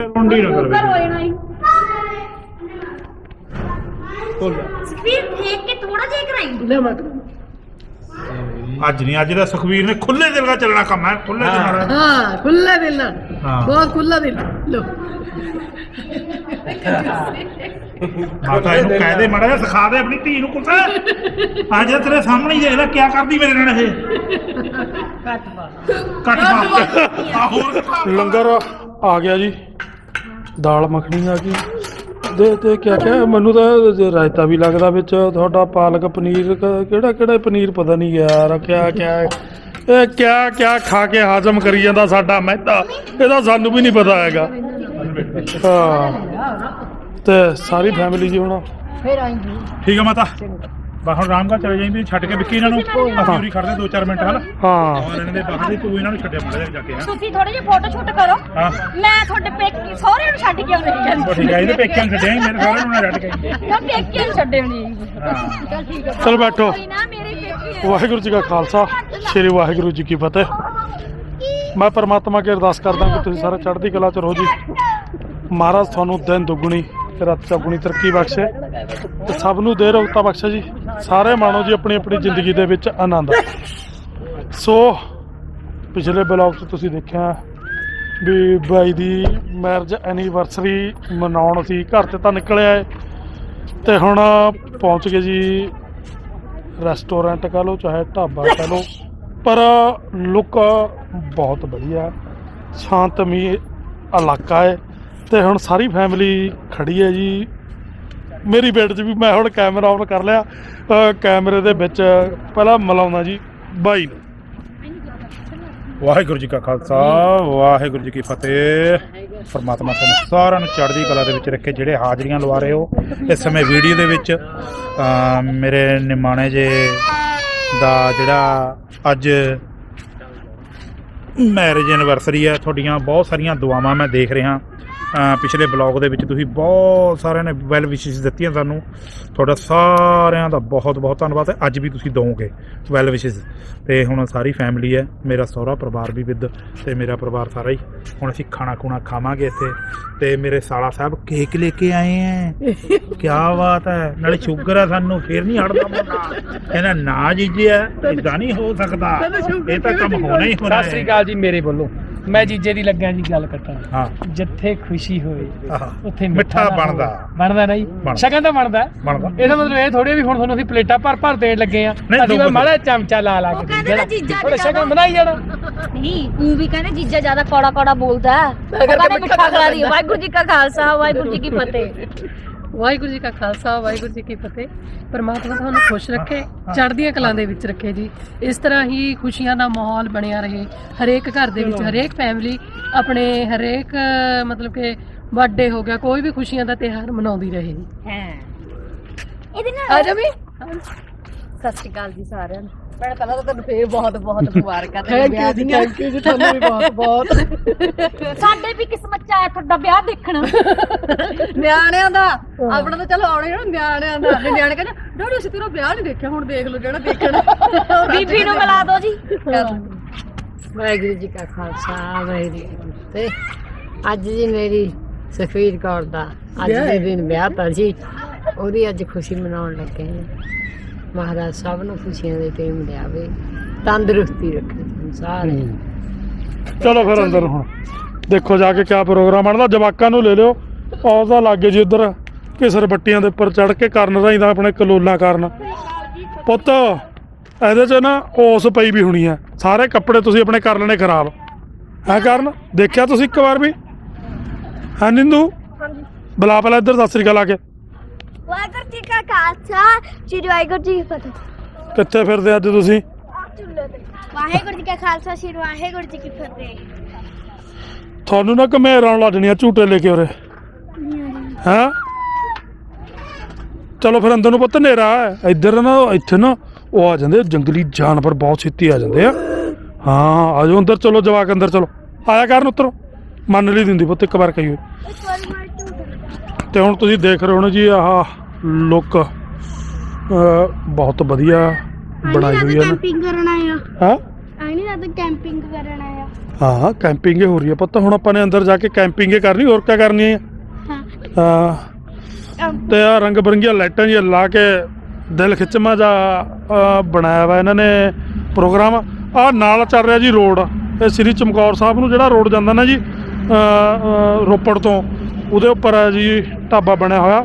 ਰੁੰਡੀ ਨਾ ਕੁੱਕਰ ਕਰੋ ਹੋ ਜਾਣਾ ਹੀ ਖੋਲ ਸਪੀਡ ਦੇਖ ਕੇ ਥੋੜਾ ਜਿਹਾ ਕਰਾਈ। ਲੈ ਮਤ ਅੱਜ ਨਹੀਂ ਅੱਜ ਦਾ ਸੁਖਵੀਰ ਨੇ ਖੁੱਲੇ ਦਿਲ ਨਾਲ ਚੱਲਣਾ ਕੰਮ ਹੈ ਖੁੱਲੇ ਦਿਲ ਨਾਲ। ਹਾਂ ਖੁੱਲਾ ਦਿਲ ਨਾਲ। ਹਾਂ। ਬਹੁਤ ਖੁੱਲਾ ਦਿਲ। ਲੋ ਮਾਤਾ ਇਹਨੂੰ ਕਹਿ ਦੇ ਮੜਾ ਸਿਖਾ ਦੇ ਆਪਣੀ ਧੀ ਨੂੰ ਕੁਛ। ਅੱਜ ਤੇਰੇ ਸਾਹਮਣੇ ਹੀ ਦੇਖ ਲੈ ਕੀ ਕਰਦੀ ਮੇਰੇ ਨਾਲ ਇਹ? ਕੱਟ ਪਾ। ਕੱਟ ਪਾ। ਆ ਹੋਰ। ਲੰਗਰ ਆ ਗਿਆ ਜੀ। ਦਾਲ ਮੱਖਣੀ ਆ ਗਈ। ਦੇ ਤੇ ਕਿਆ ਕਿਆ? ਮੈਨੂੰ ਤਾਂ ਜੇ ਰਾਇਤਾ ਵੀ ਲੱਗਦਾ ਵਿੱਚ ਤੁਹਾਡਾ ਪਾਲਕ ਪਨੀਰ ਕਿਹੜਾ ਕਿਹੜਾ ਪਨੀਰ ਪਤਾ ਨਹੀਂ ਯਾਰ ਕਿਆ ਕਿਆ ਇਹ ਕਿਆ ਕਿਆ ਖਾ ਕੇ ਹਾਜ਼ਮ ਕਰੀ ਜਾਂਦਾ ਸਾਡਾ ਮਹਿਤਾ ਇਹਦਾ ਸਾਨੂੰ ਵੀ ਨਹੀਂ ਪਤਾ ਹੈਗਾ। ਹਾਂ। ਤੇ ਸਾਰੀ ਫੈਮਿਲੀ ਜੀ ਹੁਣ? ਫਿਰ ਆਏਂਗੀ। ਠੀਕ ਹੈ ਮਾਤਾ। ਬਾ ਹੁਣ ਆਰਾਮ ਨਾਲ ਚਲੇ ਜਾਈਂ ਛੱਡ ਕੇ ਵਿੱਕੀ ਇਹਨਾਂ ਨੂੰ ਅਸੀਂ ਉਰੀ ਖੜਦੇ 2-4 ਮਿੰਟ ਹਨਾ? ਹਾਂ। ਔਰ ਇਹਨਾਂ ਦੇ ਬਾਹਰ ਦੇ ਤੂੰ ਇਹਨਾਂ ਨੂੰ ਛੱਡਿਆ ਮੜਾ ਜਾ ਕੇ ਹਾਂ? ਤੁਸੀਂ ਥੋੜੇ ਜਿਹਾ ਫੋਟੋ ਸ਼ੂਟ ਕਰੋ। ਹਾਂ। ਮੈਂ ਤੁਹਾਡੇ ਪੇਕੇ ਸਹੁਰੇ ਨੂੰ ਛੱਡ ਕੇ ਆਉਂਦੀ ਉਹ ਠੀਕ ਹੈ ਇਹਦੇ ਪੇਕਿਆਂ ਨੂੰ ਛੱਡਿਆ ਸੀ, ਮੇਰੇ ਸਾਰੇ ਨੂੰ ਨਾ ਛੱਡ ਕੇ ਮੈਂ ਪੇਕੇ ਨੂੰ ਛੱਡੇ ਨਹੀਂ। ਹਾਂ। ਚੱਲ ਠੀਕ ਹੈ ਚਲ ਬੈਠੋ। ਕੋਈ ਨਾ ਮੇਰੇ ਪੇਕੇ ਆ। ਵਾਹਿਗੁਰੂ ਜੀ ਕਾ ਖਾਲਸਾ ਸ੍ਰੀ ਵਾਹਿਗੁਰੂ ਜੀ ਕੀ ਫਤਿਹ। ਮੈਂ ਪਰਮਾਤਮਾ ਅੱਗੇ ਅਰਦਾਸ ਕਰਦਾ ਕਿ ਤੁਸੀਂ ਸਾਰੇ ਚੜ੍ਹਦੀ ਕਲਾ ਚ ਰਹੋ ਜੀ। ਮਹਾਰਾਜ ਤੁਹਾਨੂੰ ਦਿਨ ਦੁੱਗਣੀ ਤੇ ਰਾਤ ਚੌਗੁਣੀ ਤਰੱਕੀ ਬਖਸ਼ੇ। ਤੇ ਸਭ ਨੂੰ ਦੇ ਰੋਗਤਾ ਬਖਸ਼ੇ ਜੀ। ਸਾਰੇ ਮਾਣੋ ਜੀ ਆਪਣੀ ਆਪਣੀ ਜ਼ਿੰਦਗੀ ਦੇ ਵਿੱਚ ਆਨੰਦ ਸੋ, ਪਿਛਲੇ ਬਲੌਗ 'ਚ ਤੁਸੀਂ ਦੇਖਿਆ ਵੀ ਬਾਈ ਦੀ ਮੈਰਿਜ ਐਨੀਵਰਸਰੀ ਮਨਾਉਣ ਅਸੀਂ ਘਰ ਤੇ ਤਾਂ ਨਿਕਲਿਆ ਹੈ ਤੇ ਹੁਣ ਪਹੁੰਚ ਗਏ ਜੀ ਰੈਸਟੋਰੈਂਟ ਕਹ ਲਓ, ਚਾਹੇ ਢਾਬਾ ਕਹ ਲਓ। ਪਰ ਲੁੱਕ ਬਹੁਤ ਵਧੀਆ। ਸ਼ਾਂਤਮਈ ਇਲਾਕਾ ਹੈ ਤੇ ਹੁਣ ਸਾਰੀ ਫੈਮਿਲੀ ਖੜੀ ਹੈ ਜੀ। ਮੇਰੀ ਬੇਟ 'ਚ ਵੀ ਮੈਂ ਹੁਣ ਕੈਮਰਾ ਆਨ ਕਰ ਲਿਆ। ਕੈਮਰੇ ਦੇ ਵਿੱਚ ਪਹਿਲਾਂ ਮਿਲਾਉਣਾ ਜੀ ਬਾਈ ਨੂੰ। ਵਾਹਿਗੁਰੂ ਜੀ ਕਾ ਖਾਲਸਾ, ਵਾਹਿਗੁਰੂ ਜੀ ਕੀ ਫਤਿਹ। ਪਰਮਾਤਮਾ ਤੁਹਾਨੂੰ ਸਾਰਿਆਂ ਨੂੰ ਚੜ੍ਹਦੀ ਕਲਾ ਦੇ ਵਿੱਚ ਰੱਖੇ, ਜਿਹੜੇ ਹਾਜ਼ਰੀਆਂ ਲਵਾ ਰਹੇ ਹੋ ਇਸ ਸਮੇਂ ਵੀਡੀਓ ਦੇ ਵਿੱਚ। ਮੇਰੇ ਨਿਮਾਣੇ ਜੇ ਦਾ ਜਿਹੜਾ ਅੱਜ ਮੈਰਿਜ ਐਨਵਰਸਰੀ ਹੈ, ਤੁਹਾਡੀਆਂ ਬਹੁਤ ਸਾਰੀਆਂ ਦੁਆਵਾਂ ਮੈਂ ਦੇਖ ਰਿਹਾ। ਪਿਛਲੇ ਬਲੌਗ ਦੇ ਵਿੱਚ ਤੁਸੀਂ ਬਹੁਤ ਸਾਰਿਆਂ ਨੇ ਵੈਲ ਵਿਸ਼ੇਸ ਦਿੱਤੀਆਂ ਸਾਨੂੰ। ਤੁਹਾਡਾ ਸਾਰਿਆਂ ਦਾ ਬਹੁਤ ਬਹੁਤ ਧੰਨਵਾਦ ਹੈ। ਅੱਜ ਵੀ ਤੁਸੀਂ ਦੋਗੇ ਵੈਲ ਵਿਸ਼ੇਸ ਤੇ ਹੁਣ ਸਾਰੀ ਫੈਮਿਲੀ ਹੈ ਮੇਰਾ ਸਹੁਰਾ ਪਰਿਵਾਰ ਵੀ ਵਿਦ ਤੇ ਮੇਰਾ ਪਰਿਵਾਰ ਸਾਰਾ ਹੀ। ਹੁਣ ਅਸੀਂ ਖਾਣਾ ਖੁਣਾ ਖਾਵਾਂਗੇ ਇੱਥੇ। ਤੇ ਮੇਰੇ ਸਾਲਾ ਸਾਹਿਬ ਕੇਕ ਲੈ ਕੇ ਆਏ ਹੈ ਕੀ ਬਾਤ ਹੈ। ਨਾਲੇ ਸ਼ੂਗਰ ਹੈ ਸਾਨੂੰ ਫੇਰ ਨਹੀਂ ਹਟਦਾ ਮੁੰਡਾ। ਕਹਿੰਦਾ ਨਾ ਜੀਜਿਆ ਇਦਾਂ ਨਹੀਂ ਹੋ ਸਕਦਾ। ਇਹ ਤਾਂ ਕੰਮ ਹੋਣਾ ਹੀ ਹੋਣਾ ਸਤਿ ਸ੍ਰੀ ਅਕਾਲ ਜੀ ਮੇਰੇ ਵੱਲੋਂ। ਮੈਂ ਜੀਜੇ ਦੀ ਲੱਗਿਆ ਜੀ ਗੱਲ ਕੱਟਣ ਹਾਂ। ਜਿੱਥੇ ਖੁਸ਼ੀ ਹੋਵੇ ਉੱਥੇ ਮਿੱਠਾ ਬਣਦਾ। ਬਣਦਾ ਨਹੀਂ। ਸ਼ਗਨ ਤਾਂ ਬਣਦਾ। ਬਣਦਾ। ਇਹਦਾ ਮਤਲਬ ਇਹ ਥੋੜੀ ਵੀ ਹੁਣ ਤੁਹਾਨੂੰ ਅਸੀਂ ਪਲੇਟਾਂ ਭਰ ਭਰ ਦੇਣ ਲੱਗੇ ਆ। ਨਹੀਂ, ਅਸੀਂ ਦੋ- ਬਸ ਮਾੜਾ ਚਮਚਾ ਲਾ ਲਾ ਉਹ ਕੇ ਕਹਿੰਦੇ ਨਾ ਜੀਜਾ ਥੋੜਾ ਜੀ ਸ਼ਗਨ ਬਣਾਈ ਜਾਣਾ। ਨਹੀਂ ਉਹ ਵੀ ਕਹਿੰਦੇ ਜੀਜਾ ਜ਼ਿਆਦਾ ਕੌੜਾ ਕੌੜਾ ਬੋਲਦਾ। ਹੈ ਉਹ ਕਹਿੰਦੇ ਮਿੱਠਾ ਕਰਾ ਦੀ ਵਾਹਿਗੁਰੂ ਜੀ ਕਾ ਖਾਲਸਾ ਵਾਹਿਗੁਰੂ ਜੀ ਕੀ ਫਤਿਹ। ਵਾਹਿਗੁਰੂ ਜੀ ਕਾ ਖਾਲਸਾ ਵਾਹਿਗੁਰੂ ਜੀ ਕੀ ਫਤਿਹ। ਪਰਮਾਤਮਾ ਤੁਹਾਨੂੰ ਖੁਸ਼ ਰੱਖੇ ਚੜ੍ਹਦੀਆਂ ਕਲਾਂ ਦੇ ਵਿੱਚ ਰੱਖੇ ਜੀ। ਇਸ ਤਰ੍ਹਾਂ ਹੀ ਖੁਸ਼ੀਆਂ ਦਾ ਮਾਹੌਲ ਬਣਿਆ ਰਹੇ। ਹਰੇਕ ਘਰ ਦੇ ਵਿੱਚ ਹਰੇਕ ਫੈਮਿਲੀ ਆਪਣੇ ਹਰੇਕ ਮਤਲਬ ਕਿ ਬਰਥਡੇ ਹੋ ਗਿਆ ਕੋਈ ਵੀ ਖੁਸ਼ੀਆਂ ਦਾ ਤਿਉਹਾਰ ਮਨਾਉਂਦੀ ਰਹੇ ਜੀ। ਹਾਂ। ਇਹਦੇ ਨਾਲ ਆ ਜਾ ਵੀ। ਸਤਿ ਸ਼੍ਰੀ ਅਕਾਲ ਜੀ ਸਾਰਿਆਂ ਨੂੰ। ਮੈਂ ਪਹਿਲਾਂ ਤਾਂ ਤੁਹਾਨੂੰ ਫੇਰ ਬਹੁਤ ਬਹੁਤ ਮੁਬਾਰਕਾਂ ਤੇ ਵਿਆਹ ਦੀਆਂ। ਥੈਂਕ ਯੂ ਜੀ ਤੁਹਾਨੂੰ ਵੀ ਬਹੁਤ ਬਹੁਤ। ਸਾਡੇ ਵੀ ਕਿਸਮਤ ਚ ਆਇਆ ਤੁਹਾਡਾ ਵਿਆਹ ਦੇਖਣ। ਨਿਆਣਿਆਂ ਦਾ। ਆਪਣਾ ਤਾਂ ਚਲੋ ਆਉਣਾ ਹੀ ਨਾ ਨਿਆਣਿਆਂ ਦਾ। ਤੇ ਨਿਆਣੇ ਕਹਿੰਦੇ ਡੋੜੀ ਅਸੀਂ ਤੇਰਾ ਵਿਆਹ ਨਹੀਂ ਦੇਖਿਆ ਹੁਣ ਦੇਖ ਲਓ ਜਿਹੜਾ ਦੇਖਣਾ। ਬੀਬੀ ਨੂੰ ਮਿਲਾ ਦਿਓ ਜੀ। ਵਾਹਿਗੁਰੂ ਜੀ ਕਾ ਖਾਲਸਾ ਵਾਹਿਗੁਰੂ ਜੀ ਕੀ ਫਤਿਹ। ਅੱਜ ਜੀ ਮੇਰੀ ਸੁਖਵੀਰ ਕੌਰ ਦਾ ਅੱਜ ਦੇ? ਦਿਨ ਵਿਆਹ ਤਾਂ ਜੀ। ਉਹਦੀ ਅੱਜ ਖੁਸ਼ੀ ਮਨਾਉਣ ਲੱਗੇ ਹਾਂ ਮਹਾਰਾਜ ਸਭ ਨੂੰ ਖੁਸ਼ੀਆਂ ਦੇ ਟਾਈਮ ਲਿਆਵੇ। ਤੰਦਰੁਸਤੀ ਰੱਖੇ ਸਾਰੇ ਚਲੋ ਫਿਰ ਅੰਦਰ ਹੁਣ। ਦੇਖੋ ਜਾ ਕੇ ਕਿਆ ਪ੍ਰੋਗਰਾਮ ਬਣਦਾ। ਜਵਾਕਾਂ ਨੂੰ ਲੈ ਲਿਓ। ਆਉਦਾ ਲੱਗੇ ਜੀ ਉਧਰ। ਕਿਸਰ ਬੱਟੀਆਂ ਦੇ ਉੱਪਰ ਚੜ ਕੇ ਕਰਨ ਰਾਈਦਾ ਆਪਣੇ ਕਲੋਲਾ ਕਰਨ। ਪੁੱਤ ਇਹਦੇ 'ਚ ਨਾ ਓਸ ਪਈ ਵੀ ਹੋਣੀ ਆ। ਸਾਰੇ ਕੱਪੜੇ ਤੁਸੀਂ ਆਪਣੇ ਕਰ ਲੈਣੇ ਖਰਾਬ। ਹੈ ਕਰਨ? ਦੇਖਿਆ ਤੁਸੀਂ ਇੱਕ ਵਾਰ ਵੀ? ਹਾਂ ਨਿੰਦੂ? ਬੁਲਾ ਪਹਿਲਾਂ ਇੱਧਰ ਸਤਿ ਸ੍ਰੀ ਅਕਾਲ ਆ ਕੇ। ਵਾਹਿਗੁਰੂ ਜੀ ਕਾ ਖਾਲਸਾ ਸ੍ਰੀ ਵਾਹਿਗੁਰੂ ਜੀ ਕੀ ਫਤਿਹ। ਕਿੱਥੇ ਫਿਰਦੇ ਅੱਜ ਤੁਸੀਂ? ਵਾਹਿਗੁਰੂ ਜੀ ਕਾ ਖਾਲਸਾ ਸ੍ਰੀ ਵਾਹਿਗੁਰੂ ਜੀ ਕੀ ਫਤਿਹ। ਤੁਹਾਨੂੰ ਨਾ ਘਮੇਰ ਆਉਣ ਲੱਜਣੀਆਂ ਝੂਟੇ ਲੈ ਕੇ ਉਰੇ। ਹਾਂ? ਚਲੋ ਫਿਰ ਅੰਦਰ ਨੂੰ ਪੁੱਤ ਹਨੇਰਾ ਹੈ ਇੱਧਰ ਨਾ ਇੱਥੇ ਨਾ ਉਹ ਆ ਜਾਂਦੇ ਜੰਗਲੀ ਜਾਨਵਰ ਬਹੁਤ ਛੇਤੀ ਆ ਜਾਂਦੇ ਆ। ਹਾਂ ਆ ਜਾਓ ਅੰਦਰ ਚਲੋ ਜਵਾਕ ਅੰਦਰ ਚਲੋ। ਆਇਆ ਕਰਨ ਉਤਰੋ। ਮੰਨ ਲਈ ਦਿੰਦੀ ਪੁੱਤ ਇੱਕ ਵਾਰ ਕਹੀ ਹੋਈ ਵਾਰੀ ਝੂਠ ਤੇ ਹੁਣ ਤੁਸੀਂ ਦੇਖ ਰਹੇ ਹੋ ਨਾ ਜੀ ਆਹ ਲੁੱਕ ਬਹੁਤ ਵਧੀਆ ਬਣਾਈ ਹੋਈ ਹੈ ਨਾ। ਕੈਂਪਿੰਗ ਕਰਨ ਆਇਆ ਹਾਂ? ਨਹੀਂ ਲੱਗਦਾ ਕੈਂਪਿੰਗ ਕਰਨ ਆਇਆ ਹਾਂ ਕੈਂਪਿੰਗ ਹੀ ਹੋ ਰਹੀ ਹੈ ਪੁੱਤ। ਹੁਣ ਆਪਾਂ ਨੇ ਅੰਦਰ ਜਾ ਕੇ ਕੈਂਪਿੰਗ ਹੀ ਕਰਨੀ ਹੋਰ ਕੀ ਕਰਨੀ ਹੈ? ਹਾਂ। ਹਾਂ। ਤੇ ਆ ਰੰਗ ਬਰੰਗੀਆਂ ਲਾਈਟਾਂ ਜਿਹੀਆਂ ਲਾ ਕੇ ਦਿਲ ਖਿੱਚਵਾਂ ਜਾ ਬਣਾਇਆ ਵਾ ਇਹਨਾਂ ਨੇ ਪ੍ਰੋਗਰਾਮ। ਆ ਨਾਲ ਚੱਲ ਰਿਹਾ ਜੀ ਰੋਡ। ਇਹ ਸ੍ਰੀ ਚਮਕੌਰ ਸਾਹਿਬ ਨੂੰ ਜਿਹੜਾ ਰੋਡ ਜਾਂਦਾ ਨਾ ਜੀ ਰੋਪੜ ਤੋਂ ਉਹਦੇ ਉੱਪਰ ਜੀ ਢਾਬਾ ਬਣਿਆ ਹੋਇਆ।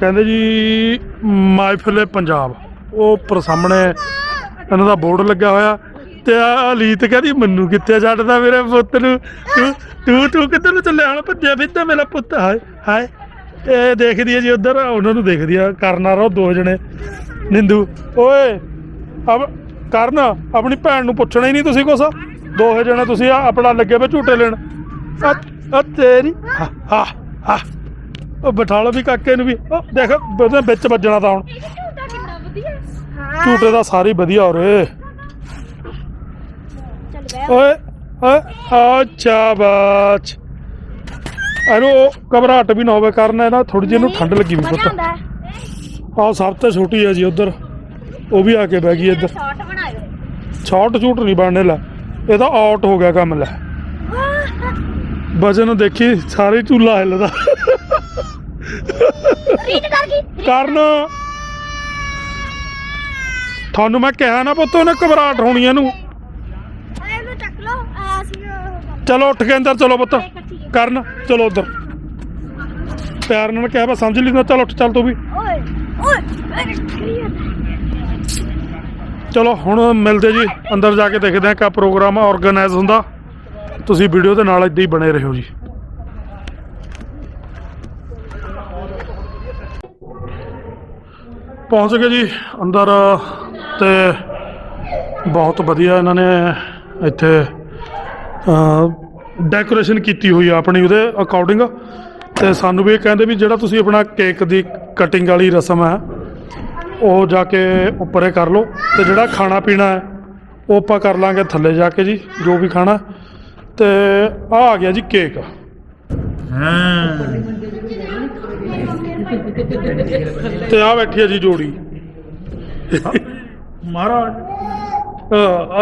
ਕਹਿੰਦੇ ਜੀ ਮਾਇਫਲੇ ਪੰਜਾਬ। ਉਹ ਉੱਪਰ ਸਾਹਮਣੇ ਇਹਨਾਂ ਦਾ ਬੋਰਡ ਲੱਗਾ ਹੋਇਆ। ਤੇ ਆ ਲੀਤ ਕਹਿੰਦੀ, ਮੈਨੂੰ ਕਿੱਥੇ ਛੱਡਦਾ ਮੇਰੇ ਪੁੱਤ ਨੂੰ? ਤੂੰ ਤੂੰ ਤੂੰ ਕਿੱਧਰ ਨੂੰ ਚੱਲਿਆ ਹੁਣ ਭੱਜਿਆ ਫਿਰਦਾ ਮੇਰਾ ਪੁੱਤ? ਹਾਏ ਹਾਏ। ਇਹ ਦੇਖਦੀ ਹੈ ਜੀ ਉਧਰ, ਉਹਨਾਂ ਨੂੰ ਦੇਖਦੀ ਆ, ਕਰਨਾ ਰੋ ਦੋ ਜਣੇ। ਨਿੰਦੂ, ਓਏ, ਅਬ, ਕਰਨ, ਆਪਣੀ ਭੈਣ ਨੂੰ ਪੁੱਛਣਾ ਹੀ ਨਹੀਂ ਤੁਸੀਂ ਕੁਛ? ਦੋਹੇ ਜਣੇ ਤੁਸੀਂ ਆਪਣਾ ਲੱਗੇ ਵੇ ਝੂਟੇ ਲੈਣ। ਆ ਤੇਰੀ ਹਾ ਹਾ। ਉਹ ਬਿਠਾ ਲਓ ਵੀ ਕਾਕੇ ਨੂੰ ਵੀ। ਉਹ ਦੇਖ ਉਹਦੇ ਵਿੱਚ ਵੱਜਣਾ ਤਾਂ ਹੁਣ। ਕਿੰਨਾ ਵਧੀਆ ਝੂਟੇ ਦਾ ਸਾਰੇ ਵਧੀਆ ਹੋ ਰਹੇ ਚੱਲ ਬੈ ਓਏ ਓਏ ਅੱਛਾ ਬਾਚ ਇਹਨੂੰ ਘਬਰਾਹਟ ਵੀ ਨਾ ਹੋਵੇ ਕਾਰਨ ਇਹ ਨਾ ਥੋੜੀ ਜਿਹੀ ਇਹਨੂੰ ਠੰਡ ਲੱਗੀ ਵੀ ਮਜ਼ਾ ਪੁੱਤ। ਆਉਂਦਾ। ਆਹ ਸਭ ਤੋਂ ਛੋਟੀ ਹੈ ਜੀ ਉਧਰ। ਉਹ ਵੀ ਆ ਕੇ ਬਹਿ ਗਈ ਇੱਧਰ। ਬਣਾਇਓ ਛੋਟ ਝੂਟ ਨਹੀਂ ਬਣਨੇ ਲੈ। ਇਹ ਤਾਂ ਆਊਟ ਹੋ ਗਿਆ ਕੰਮ ਲੈ। ਵਜਨ ਦੇਖੀ ਸਾਰੇ ਝੂਲਾ ਹਿੱਲਦਾ। ਰੀਤ ਕਰ ਗਈ ਕਾਰਨ। ਤੁਹਾਨੂੰ ਮੈਂ ਕਿਹਾ ਨਾ ਪੁੱਤ ਉਹਨੇ ਘਬਰਾਹਟ ਹੋਣੀ ਇਹਨੂੰ। ਇਹਨੂੰ ਚੱਕ ਲਓ ਆ ਅਸੀਂ ਉਹ ਚਲੋ ਉੱਠ ਕੇ ਅੰਦਰ ਚਲੋ ਪੁੱਤ। ਕਰਨ ਚਲੋ ਉਧਰ। ਪਿਆਰ ਨਾਲ ਕਿਹਾ ਬਸ ਸਮਝ ਲਈ ਨਾ ਚਲ ਉੱਠ ਚੱਲ ਤੂੰ ਵੀ। ਓਏ ਓਏ ਚਲੋ ਹੁਣ ਮਿਲਦੇ ਜੀ ਅੰਦਰ ਜਾ ਕੇ ਦੇਖਦੇ ਹਾਂ ਕਿਆ ਪ੍ਰੋਗਰਾਮ ਆਰਗੇਨਾਈਜ਼ ਹੁੰਦਾ। ਤੁਸੀਂ ਵੀਡੀਓ ਦੇ ਨਾਲ ਇੱਦਾਂ ਹੀ ਬਣੇ ਰਹੋ ਜੀ। ਪਹੁੰਚ ਗਏ ਜੀ ਅੰਦਰ ਤੇ ਬਹੁਤ ਵਧੀਆ ਇਹਨਾਂ ਨੇ ਇੱਥੇ ਡੈਕੋਰੇਸ਼ਨ ਕੀਤੀ ਹੋਈ ਆ ਆਪਣੀ ਉਹਦੇ ਅਕੋਰਡਿੰਗ ਤੇ ਸਾਨੂੰ ਵੀ ਇਹ ਕਹਿੰਦੇ ਵੀ ਜਿਹੜਾ ਤੁਸੀਂ ਆਪਣਾ ਕੇਕ ਦੀ ਕਟਿੰਗ ਵਾਲੀ ਰਸਮ ਹੈ, ਉਹ ਜਾ ਕੇ ਉੱਪਰੇ ਕਰ ਲਓ ਤੇ ਜਿਹੜਾ ਖਾਣਾ ਪੀਣਾ ਹੈ, ਉਹ ਆਪਾਂ ਕਰ ਲਾਂਗੇ ਥੱਲੇ ਜਾ ਕੇ ਜੀ, ਜੋ ਵੀ ਖਾਣਾ। ਤੇ ਆ ਆ ਗਿਆ ਜੀ ਕੇਕ ਹਾਂ। ਤੇ ਆ ਬੈਠੀ ਹੈ ਜੀ ਜੋੜੀ। ਮਹਾਰਾਜ।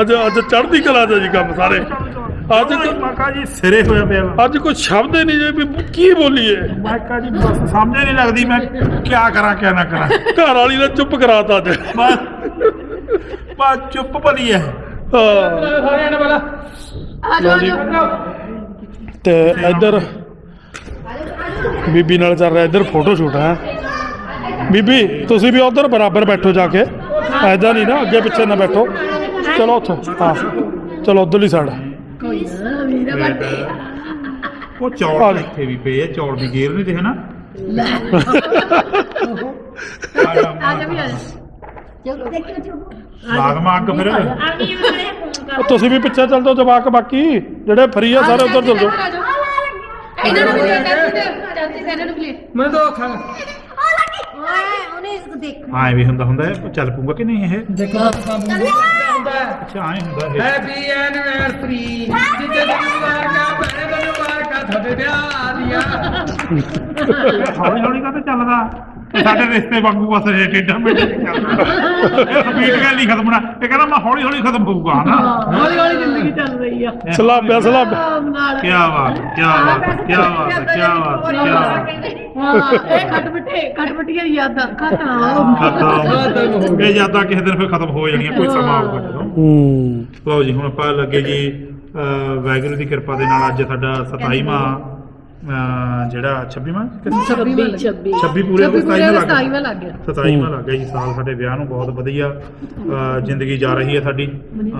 ਅੱਜ ਅੱਜ ਚੜ੍ਹਦੀ ਕਲਾ ਦਾ ਜੀ ਕੰਮ ਸਾਰੇ। ਅੱਜ ਤਾਂ- ਮਾਕਾ ਜੀ ਸਿਰੇ ਹੋਇਆ ਪਿਆ ਵਾ। ਅੱਜ ਕੋਈ ਸ਼ਬਦ ਹੀ ਨਹੀਂ ਜੇ ਵੀ ਕੀ ਬੋਲੀਏ। ਮਾਕਾ ਜੀ ਬਸ ਹੀ ਨਹੀਂ ਲੱਗਦੀ ਮੈਂ ਕੀ ਕਰਾਂ ਕੀ ਨਾ ਕਰਾਂ। ਘਰ ਵਾਲੀ ਨੇ ਚੁੱਪ ਕਰਾਤਾ ਅੱਜ। ਬਸ ਬਸ ਚੁੱਪ ਭਲੀ ਹੈ ਹਾਂ। ਸਾਰਿਆਂ ਨੇ ਬੋਲਾ ਲਓ ਜੀ। ਤੇ ਇੱਧਰ ਬੀਬੀ ਨਾਲ ਚੱਲ ਰਿਹਾ ਇੱਧਰ ਫੋਟੋ ਸ਼ੂਟ ਹੈ। ਬੀਬੀ ਤੁਸੀਂ ਵੀ ਉਧਰ ਬਰਾਬਰ ਬੈਠੋ ਜਾ ਕੇ। ਐਦਾਂ ਨਹੀਂ ਨਾ ਅੱਗੇ ਪਿੱਛੇ ਨਾ ਬੈਠੋ। ਚਲੋ ਉੱਥੇ ਹਾਂ। ਚਲੋ ਉਧਰਲੀ ਸਾਈਡ ਉਹ ਆ ਚੌਲ ਗਏ। ਇੱਥੇ ਵੀ ਪਏ ਆ ਚੌਲ ਦੀ ਗੇਰ ਨਹੀਂ ਤੇ ਹਨਾ ਲਾਗਮਾ ਅੱਗ ਫਿਰ। ਤੁਸੀਂ ਵੀ ਪਿੱਛੇ ਚੱਲ ਜਾਓ ਜਵਾਕ ਬਾਕੀ। ਜਿਹੜੇ ਫਰੀ ਆ ਸਾਰੇ ਉਧਰ ਚੱਲ ਜਾਓ। ਇਹਨਾਂ ਨੂੰ ਵੀ ਚਾਚੀ ਇਹਨਾਂ ਨੂੰ ਵੀ। ਮੈਂ ਤਾਂ ਖਾ ਐ ਵੀ ਹੁੰਦਾ ਹੁੰਦਾ ਹੈ, ਚੱਲ ਪੂਗਾ ਕਿ ਨਹੀਂ ਇਹ? ਦੇਖੋ ਹੁੰਦਾ। ਅੱਛਾ ਐ ਹੁੰਦਾ ਇਹ। ਹੈਪੀ ਐਨਵਰਸਰੀ ਜਿੱਤੇ ਦਿਨ ਮੁਬਾਰਕਾਂ ਭੈਣੇ ਦਿਨ ਮੁਬਾਰਕਾਂ ਤੁਹਾਡੇ ਵਿਆਹ ਦੀਆਂ। ਹੌਲੀ ਹੌਲੀ ਕਾ ਚੱਲਦਾ ਸਾਡੇ ਰਿਸ਼ਤੇ ਵਾਂਗੂ ਬਸ ਇਹ ਟੇਡਾ ਮੇਡਾ ਚੱਲਦਾ। ਇਹ ਸਪੀਡ ਗੱਲ ਨਹੀਂ ਖਤਮ ਹੋਣਾ। ਇਹ ਕਹਿੰਦਾ ਮੈਂ ਹੌਲੀ ਹੌਲੀ ਖਤਮ ਹੋਊਗਾ ਹਨਾ? ਹੌਲੀ ਹੌਲੀ ਜ਼ਿੰਦਗੀ ਚੱਲ ਰਹੀ ਆ। ਸਲਾਬਿਆ ਸਲਾਬ ਕੀ ਬਾਤ ਕੀ ਬਾਤ ਕੀ ਬਾਤ ਕੀ ਬਾਤ ਕੀ ਬਾਤ ਹਾਂ। ਇਹ ਖਟਪਟੇ ਖਟਪਟੀਆਂ ਯਾਦਾਂ ਖਤਮ। ਖਤਮ। ਇਹ ਯਾਦਾਂ ਕਿਸੇ ਦਿਨ ਫਿਰ ਖਤਮ ਹੋ ਜਾਣੀਆਂ ਕੋਈ ਸਮਾਂ ਆਊਗਾ ਜਦੋਂ। ਹੂੰ। ਲਓ ਜੀ ਹੁਣ ਆਪਾਂ ਲੱਗੇ ਜੀ ਵਾਹਿਗੁਰੂ ਦੀ ਕਿਰਪਾ ਦੇ ਨਾਲ ਅੱਜ ਸਾਡਾ 27ਵਾਂ ਅਹ ਜਿਹੜਾ 26ਵਾਂ 26 26 ਪੂਰੇ ਹੋ ਗਏ 27ਵਾਂ ਲੱਗ ਗਿਆ 27ਵਾਂ ਲੱਗ ਗਿਆ 27ਵਾਂ ਲੱਗ ਗਿਆ ਜੀ ਸਾਲ ਸਾਡੇ ਵਿਆਹ ਨੂੰ ਬਹੁਤ ਵਧੀਆ ਜ਼ਿੰਦਗੀ ਜਾ ਰਹੀ ਹੈ ਸਾਡੀ।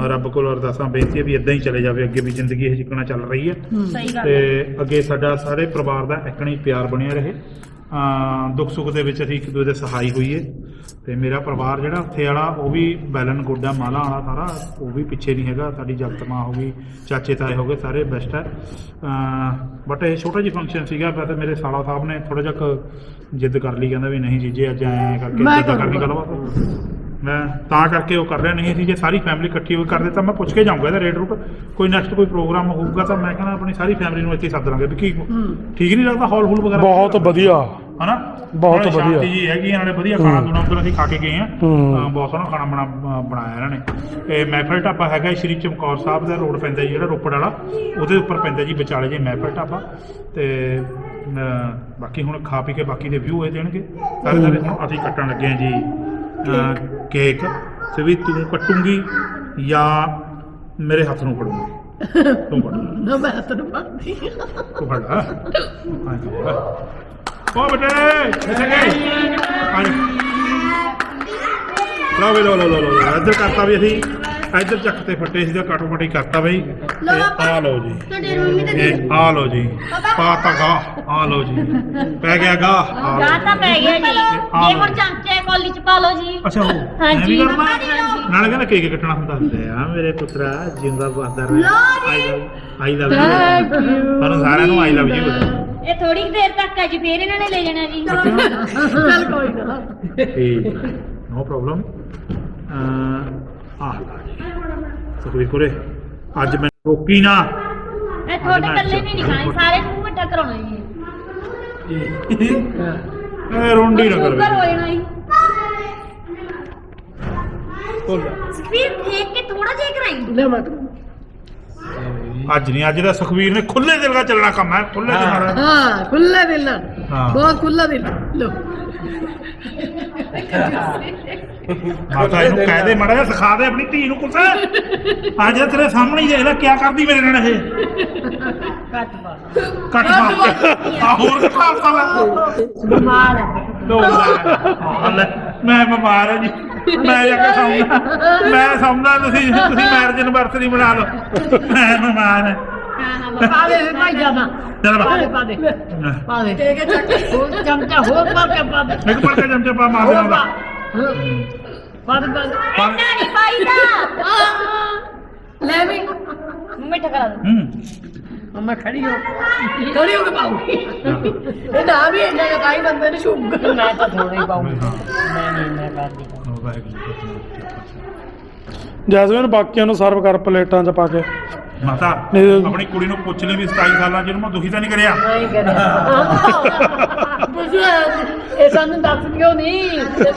ਰੱਬ ਕੋਲ ਅਰਦਾਸਾਂ ਬੇਨਤੀ ਹੈ ਵੀ ਇਦਾਂ ਹੀ ਚਲੇ ਜਾਵੇ ਅੱਗੇ ਵੀ ਜ਼ਿੰਦਗੀ ਇਹ ਜਿੱਕਣਾ ਚੱਲ ਰਹੀ ਹੈ। ਤੇ ਅੱਗੇ ਸਾਡਾ ਸਾਰੇ ਪਰਿਵਾਰ ਦਾ ਇਕਣੀ ਪਿਆਰ ਬਣਿਆ ਰਹੇ। ਦੁੱਖ ਸੁੱਖ ਦੇ ਵਿੱਚ ਅਸੀਂ ਇੱਕ ਦੂਜੇ ਦੇ ਸਹਾਈ ਹੋਈਏ। ਤੇ ਮੇਰਾ ਪਰਿਵਾਰ ਜਿਹੜਾ ਉੱਥੇ ਵਾਲਾ ਉਹ ਵੀ ਬੈਲਨ ਗੋਡਾ ਮਾਲਾ ਵਾਲਾ ਸਾਰਾ ਉਹ ਵੀ ਪਿੱਛੇ ਨਹੀਂ ਹੈਗਾ ਸਾਡੀ ਜਗਤ ਮਾਂ ਹੋ ਗਈ ਚਾਚੇ ਤਾਏ ਹੋ ਗਏ ਸਾਰੇ ਬੈਸਟ ਹੈ। ਬਟ ਇਹ ਛੋਟਾ ਜਿਹਾ ਫੰਕਸ਼ਨ ਸੀਗਾ ਵੈਸੇ ਮੇਰੇ ਸਾਲਾ ਸਾਹਿਬ ਨੇ ਥੋੜਾ ਜਿਹਾ ਜਿੱਦ ਕਰ ਲਈ ਕਹਿੰਦਾ ਵੀ ਨਹੀਂ ਜੀਜੇ ਅੱਜ ਐਂ ਕਰਕੇ ਜਿੱਦਾਂ ਕਰਨੀ ਗੱਲਬਾਤ। ਮੈਂ ਤਾਂ ਕਰਕੇ ਉਹ ਕਰ ਰਿਹਾ ਨਹੀਂ ਸੀ ਜੇ ਸਾਰੀ ਫੈਮਿਲੀ ਇਕੱਠੀ ਹੋ ਕੇ ਕਰਦੇ ਤਾਂ ਮੈਂ ਪੁੱਛ ਕੇ ਜਾਊਂਗਾ ਇਹਦਾ ਰੇਟ ਰੂਟ। ਕੋਈ ਨੈਕਸਟ ਕੋਈ ਪ੍ਰੋਗਰਾਮ ਹੋਊਗਾ ਤਾਂ ਮੈਂ ਕਹਿੰਦਾ ਆਪਣੀ ਸਾਰੀ ਫੈਮਿਲੀ ਨੂੰ ਇੱਥੇ ਹੀ ਸੱਦ ਲਾਂਗੇ ਵੀ ਕੀ ਠੀਕ ਨਹੀਂ ਲੱਗਦਾ ਹਾਲ ਹੂਲ ਵਗੈਰਾ? ਬਹੁਤ ਵਧੀਆ। ਹਨਾ? ਬਹੁਤ ਵਧੀਆ। ਸ਼ਾਂਤੀ ਜੀ ਹੈਗੀ ਆ, ਨਾਲੇ ਵਧੀਆ ਖਾਣਾ। ਦੁਨਾ ਉਧਰ ਅਸੀਂ ਖਾ ਕੇ ਗਏ ਆ। ਬਹੁਤ ਸੋਹਣਾ ਖਾਣਾ ਬਣਾ ਬਣਾਇਆ ਇਹਨਾਂ ਨੇ। ਇਹ ਮਹਿਫਲ ਢਾਬਾ ਹੈਗਾ ਸ਼੍ਰੀ ਚਮਕੌਰ ਸਾਹਿਬ ਦਾ ਰੋਡ ਪੈਂਦਾ ਜੀ ਜਿਹੜਾ ਰੋਪੜ ਵਾਲਾ। ਉਹਦੇ ਉੱਪਰ ਪੈਂਦਾ ਜੀ ਵਿਚਾਲੇ ਜੇ ਮਹਿਫਲ ਢਾਬਾ। ਤੇ ਬਾਕੀ ਹੁਣ ਖਾ ਪੀ ਕੇ ਬਾਕੀ ਦੇ ਵਿਊ ਇਹ ਦੇਣਗੇ। ਸਾਰੇ ਸਾਰੇ ਹੁਣ ਅਸੀਂ ਕੱਟਣ ਲੱਗੇ ਆ ਜੀ। ਕੇਕ ਤੇ ਵੀ ਤੂੰ ਕੱਟੂਗੀ ਜਾਂ ਮੇਰੇ ਹੱਥ ਨੂੰ ਫੜੂਗੀ? ਤੂੰ ਫੜ। ਨਾ ਮੈਂ ਹੱਥ ਨੂੰ ਪਾਉਂਦੀ ਤੂੰ ਫੜ। ਹਾਂ ਉਹ ਬੇਟੇ ਕਿੱਥੇ ਗਏ ਹਾਂ। ਲਓ ਵੀ ਲਓ ਲਓ ਲਓ। ਇੱਧਰ ਕਰਤਾ ਵੀ ਅਸੀਂ। ਇੱਧਰ ਚੱਕ ਤੇ ਫੱਟੇ ਸੀ ਤਾਂ ਕਾਟੋ ਕਾਟੀ ਕਰਤਾ ਬਈ। ਤੇ ਆ ਲਓ ਜੀ। ਤੁਹਾਡੇ ਰੂਮ ਵਿੱਚ ਇਹ ਆ ਲਓ ਜੀ। ਪਾਤਾ ਗਾ ਆ ਲਓ ਜੀ। ਪੈ ਗਿਆ ਗਾ ਆ ਤਾਂ ਪੈ ਗਿਆ ਜੀ। ਇਹ ਹੁਣ ਚਮਚੇ ਕੋਲੀ ਚ ਪਾ ਲਓ ਜੀ। ਅੱਛਾ ਉਹ ਮੈਂ ਵੀ ਹਾਂਜੀ। ਕਰਨਾ। ਨਾਲੇ ਕਹਿੰਦਾ ਕੇਕ ਕੱਟਣਾ ਹੁੰਦਾ। ਆ ਮੇਰੇ ਪੁੱਤਰਾ ਜਿੰਦਾ ਬਸਦਾ ਰਹਿ। I love I love you. ਤੁਹਾਨੂੰ ਸਾਰਿਆਂ ਨੂੰ ਆਈ ਲਵ ਯੂ। ਇਹ ਥੋੜੀ ਦੇਰ ਤੱਕ ਹੈ ਜੀ ਫੇਰ ਇਹਨਾਂ ਨੇ ਲੈ ਜਾਣਾ ਜੀ। ਚੱਲ। ਕੋਈ ਨਾ। ਠੀਕ ਨੋ ਪ੍ਰੋਬਲਮ। ਆਹ ਸੁਖਵੀਰ ਕੋਰੇ ਅੱਜ ਮੈਂ ਰੋਕੀ ਨਾ। ਇਹ ਤੁਹਾਡੇ ਇਕੱਲੇ ਨੇ ਨਹੀਂ ਖਾਣੀ ਸਾਰੇ ਨੂੰ ਮਿੱਠਾ ਕਰਾਉਣਾ ਜੀ ਇਹ ਰੋਂਡੀ ਨਾ ਸ਼ੂਗਰ ਹੋ ਕਰ ਜਾਣਾ ਜੀ ਫਿਰ ਦੇਖ ਕੇ ਥੋੜਾ ਜਿਹਾ ਕਰਾਈ। ਲੈ ਮਤ। ਅੱਜ ਨਹੀਂ ਅੱਜ ਦਾ ਸੁਖਵੀਰ ਨੇ ਖੁੱਲੇ ਦਿਲ ਨਾਲ ਚੱਲਣਾ ਕੰਮ ਹੈ ਖੁੱਲੇ ਦਿਲ ਨਾਲ। ਹਾਂ ਖੁੱਲਾ ਦਿਲ ਨਾਲ। ਹਾਂ। ਬਹੁਤ ਖੁੱਲਾ ਦਿਲ। ਲੋ ਮਾਤਾ ਇਹਨੂੰ ਕਹਿ ਦੇ ਮੜਾ ਸਿਖਾ ਦੇ ਆਪਣੀ ਧੀ ਨੂੰ ਕੁਛ। ਅੱਜ ਤੇਰੇ ਸਾਹਮਣੇ ਹੀ ਦੇਖਦਾ ਕੀ ਕਰਦੀ ਮੇਰੇ ਨਾਲ ਇਹ? ਕੱਟ ਪਾ। ਕੱਟ ਪਾ। ਆ ਹੋਰ ਘਟਾਤਾ ਲੈ ਬਿਮਾਰ ਹੈ। ਦੋ ਲੈ ਮੈਂ ਬਿਮਾਰ ਹਾਂ ਜੀ। ਮੈਂ ਜਾ ਕੇ ਸੌਂਦਾ। ਮੈਂ ਸੌਂਦਾ ਤੁਸੀਂ ਤੁਸੀਂ ਮੈਰਿਜ ਐਨਵਰਸਰੀ ਬਣਾ ਲਓ ਮੈਂ ਬਿਮਾਰ ਹਾਂ। ਪਾ ਦੇ ਭਾਈ ਜਾਨਾ ਚਲ ਪਾ ਦੇ ਬਾ ਪਾ ਦੇ ਪਾ ਦੇ ਕੇ ਚੱਕ ਹੋਰ ਚਮਚਾ ਹੋਰ ਪਾ ਕੇ ਪਾ ਦੇ। ਇੱਕ ਪੜ ਕੇ ਚਮਚੇ ਪਾ ਮਾਰ ਹੋਰ ਦੇਣਾ ਪਾ। ਪਾ ਦੇ ਪਾ ਦੇ। ਇੰਨਾ ਨਹੀਂ ਪਾਈਦਾ ਲੈ ਵੀ। ਮਿੱਠਾ ਕਰਾ ਦੋ। ਹੂੰ। ਮੈਂ ਖੜੀ ਹੋ। ਖੜੀ ਹੋ ਕੇ ਪਾਉਂਗੀ ਇਹ ਨਾ ਵੀ ਇੰਨਾ ਜਿਹਾ ਕਾਈ ਬੰਦੇ ਨੇ ਸ਼ੂਗਰ ਮੈਂ ਤਾਂ ਥੋੜਾ ਹੀ। ਪਾਉਂਗੀ ਹਾਂ। ਮੈਂ ਨਹੀਂ ਮੈਂ ਕਰਦੀ ਜੈਸਮੀਨ ਬਾਕੀਆਂ ਨੂੰ ਸਰਵ ਕਰ ਪਲੇਟਾਂ 'ਚ ਪਾ ਕੇ। ਮਾਤਾ ਨਹੀਂ। ਆਪਣੀ ਕੁੜੀ ਨੂੰ ਪੁੱਛ ਲਈ ਵੀ 27 ਸਾਲਾਂ ਚ ਇਹਨੂੰ ਮੈਂ ਦੁਖੀ ਤਾਂ ਨਹੀਂ ਕਰਿਆ? ਨਹੀਂ ਤੁਸੀਂ ਇਹ ਸਾਨੂੰ ਦੱਸ ਦਿਓ ਨਹੀਂ ਇਹ ਮੇਰੀ